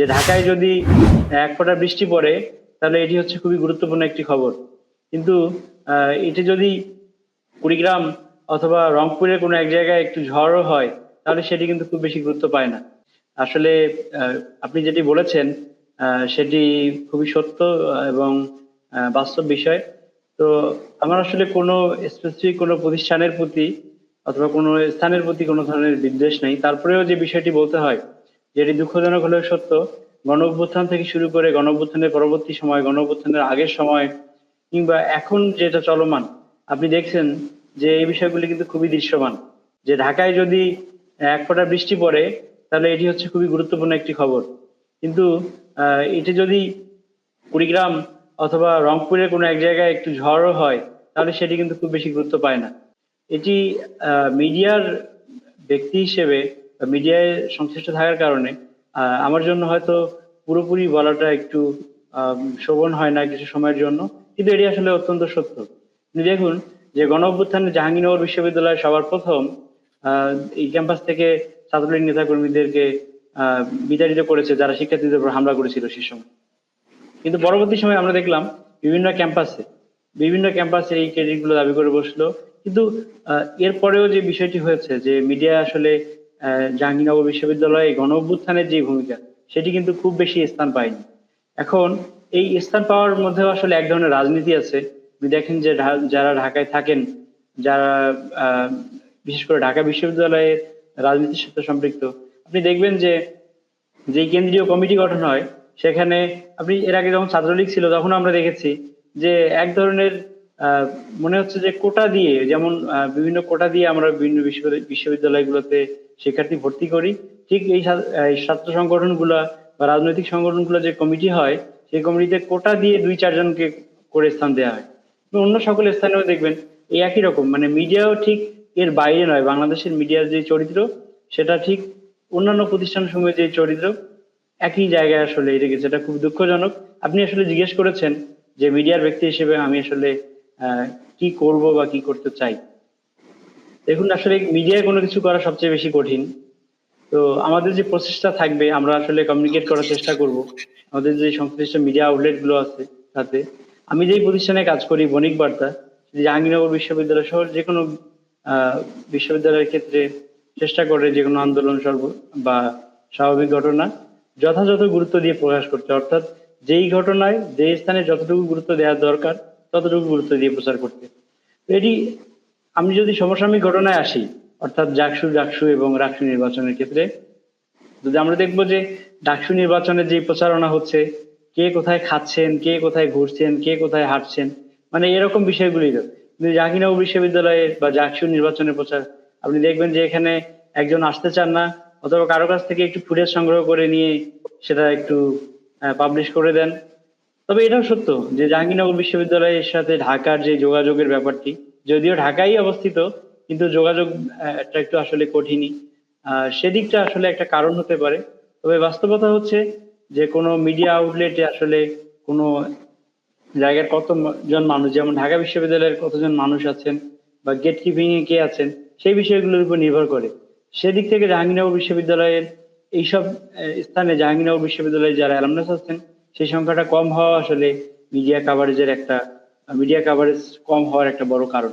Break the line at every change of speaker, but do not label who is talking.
যে ঢাকায় যদি এক ফোঁটা বৃষ্টি পড়ে, তাহলে এটি হচ্ছে খুবই গুরুত্বপূর্ণ একটি খবর। কিন্তু এটি যদি কুড়িগ্রাম অথবা রংপুরের কোনো এক জায়গায় একটু ঝড়ও হয়, তাহলে সেটি কিন্তু খুব বেশি গুরুত্ব পায় না। আসলে আপনি যেটি বলেছেন সেটি খুবই সত্য এবং বাস্তব বিষয়। তো আমার আসলে কোনো স্পেসিফিক কোনো প্রতিষ্ঠানের প্রতি অথবা কোনো স্থানের প্রতি কোনো ধরনের বিদ্বেষ নেই। তারপরেও যে বিষয়টি বলতে হয় যেটি দুঃখজনক হলেও সত্য গণ অভ্যুত্থান থেকে শুরু করে গণ অভ্যুত্থানের পরবর্তী সময় গণ অভ্যুত্থানের আগের সময় কিংবা এখন যেটা চলমান, আপনি দেখছেন যে এই বিষয়গুলি কিন্তু খুবই দৃশ্যমান। যে ঢাকায় যদি এক ফোঁটা বৃষ্টি পড়ে, তাহলে এটি হচ্ছে খুবই গুরুত্বপূর্ণ একটি খবর। কিন্তু এটি যদি কুড়িগ্রাম অথবা রংপুরের কোনো এক জায়গায় একটু ঝড়ও হয়, তাহলে সেটি কিন্তু খুব বেশি গুরুত্ব পায় না। এটি মিডিয়ার ব্যক্তি হিসেবে মিডিয়ায় সংশ্লিষ্ট থাকার কারণে আমার জন্য হয়তো পুরোপুরি বলাটা একটু শোভন হয় না কিছু সময়ের জন্য, কিন্তু এটি আসলে অত্যন্ত সত্য। দেখুন যে গণ অভ্যুত্থানে জাহাঙ্গীরনগর বিশ্ববিদ্যালয়ে সবার প্রথম এই ক্যাম্পাস থেকে ছাত্রলীগ নেতাকর্মীদেরকে বিতাড়িত করেছে যারা শিক্ষার্থীদের উপর হামলা করেছিল সে সময়। কিন্তু পরবর্তী সময়ে আমরা দেখলাম বিভিন্ন ক্যাম্পাসে বিভিন্ন ক্যাম্পাসে এই ক্রেডিটগুলো দাবি করে বসল। কিন্তু এরপরেও যে বিষয়টি হয়েছে যে মিডিয়া আসলে জাহাঙ্গীরনগর বিশ্ববিদ্যালয়ে গণ অভ্যুত্থানের যে ভূমিকা, সেটি কিন্তু খুব বেশি স্থান পায়নি। এখন এই স্থান পাওয়ার মধ্যেও আসলে এক ধরনের রাজনীতি আছে। দেখেন যে যারা ঢাকায় থাকেন, যারা বিশেষ করে ঢাকা বিশ্ববিদ্যালয়ের রাজনীতির সাথে সম্পৃক্ত, আপনি দেখবেন যে যে কেন্দ্রীয় কমিটি গঠন হয়, সেখানে আপনি এর আগে যখন ছাত্রলীগ ছিল, তখন আমরা দেখেছি যে এক ধরনের মনে হচ্ছে যে কোটা দিয়ে, যেমন বিভিন্ন কোটা দিয়ে আমরা বিভিন্ন বিশ্ববিদ্যালয়- বিশ্ববিদ্যালয়গুলোতে শিক্ষার্থী ভর্তি করি। ঠিক এই ছাত্র সংগঠনগুলা বা রাজনৈতিক সংগঠনগুলো যে কমিটি হয়, সেই কমিটিতে কোটা দিয়ে দুই চারজনকে করে স্থান দেওয়া হয়। অন্য সকল স্থানেও দেখবেন এই একই রকম। মানে মিডিয়াও ঠিক এর বাইরে নয়, বাংলাদেশের মিডিয়ার যে চরিত্র, সেটা ঠিক অন্যান্য প্রতিষ্ঠান সমূহের যে চরিত্র, একই জায়গায় আসলে এটা খুব দুঃখজনক। আপনি আসলে জিজ্ঞেস করেছেন যে মিডিয়ার ব্যক্তি হিসেবে আমি আসলে কি করব বা কি করতে চাই? দেখুন, আসলে মিডিয়ায় কোনো কিছু করা সবচেয়ে বেশি কঠিন। তো আমাদের যে প্রচেষ্টা থাকবে, আমরা আসলে কমিউনিকেট করার চেষ্টা করব। আমাদের যে সংশ্লিষ্ট মিডিয়া আউটলেটগুলো আছে তাতে। আমি যেই প্রতিষ্ঠানে কাজ করি, বণিক বার্তা জাহাঙ্গীরনগর বিশ্ববিদ্যালয় সহ যে কোনো বিশ্ববিদ্যালয়ের ক্ষেত্রে চেষ্টা করে যে কোনো আন্দোলন সর্ব বা স্বাভাবিক ঘটনা যথাযথ গুরুত্ব দিয়ে প্রকাশ করতে। অর্থাৎ যেই ঘটনায় যে স্থানে যতটুকু গুরুত্ব দেওয়ার দরকার ততটুকু গুরুত্ব দিয়ে প্রচার করতে। এটি আমি যদি সমসাময়িক ঘটনায় আসি, অর্থাৎ জাকসু জাকসু এবং রাকসু নির্বাচনের ক্ষেত্রে, যদি আমরা দেখব যে ডাকসু নির্বাচনের যে প্রচারণা হচ্ছে, কে কোথায় খাচ্ছেন, কে কোথায় ঘুরছেন, কে কোথায় হাঁটছেন মানে এরকম বিষয়গুলি জাহাঙ্গীরনগর বিশ্ববিদ্যালয়ের বা জাকসু নির্বাচনের প্রচার, আপনি দেখবেন যে এখানে একজন আসতে চান না, অথবা কারও কাছ থেকে একটু ফুটেজ সংগ্রহ করে নিয়ে সেটা একটু পাবলিশ করে দেন। তবে এটাও সত্য যে জাহাঙ্গীরনগর বিশ্ববিদ্যালয়ের সাথে ঢাকার যে যোগাযোগের ব্যাপারটি, যদিও ঢাকাই অবস্থিত, কিন্তু যোগাযোগ একটা আসলে কঠিনই। সেদিকটা আসলে একটা কারণ হতে পারে। তবে বাস্তবতা হচ্ছে যে কোনো মিডিয়া আউটলেটে আসলে কোনো জায়গার কতজন মানুষ, যেমন ঢাকা বিশ্ববিদ্যালয়ের কতজন মানুষ আছেন বা গেট কিপিং এ কে আছেন, সেই বিষয়গুলোর উপর নির্ভর করে। সেদিক থেকে জাহাঙ্গীরনগর বিশ্ববিদ্যালয়ের এইসব স্থানে জাহাঙ্গীরনগর বিশ্ববিদ্যালয়ে যারা অ্যালামনাস আছেন সেই সংখ্যাটা কম হওয়া আসলে মিডিয়া কাভারেজের একটা মিডিয়া কাভারেজ কম হওয়ার একটা বড় কারণ।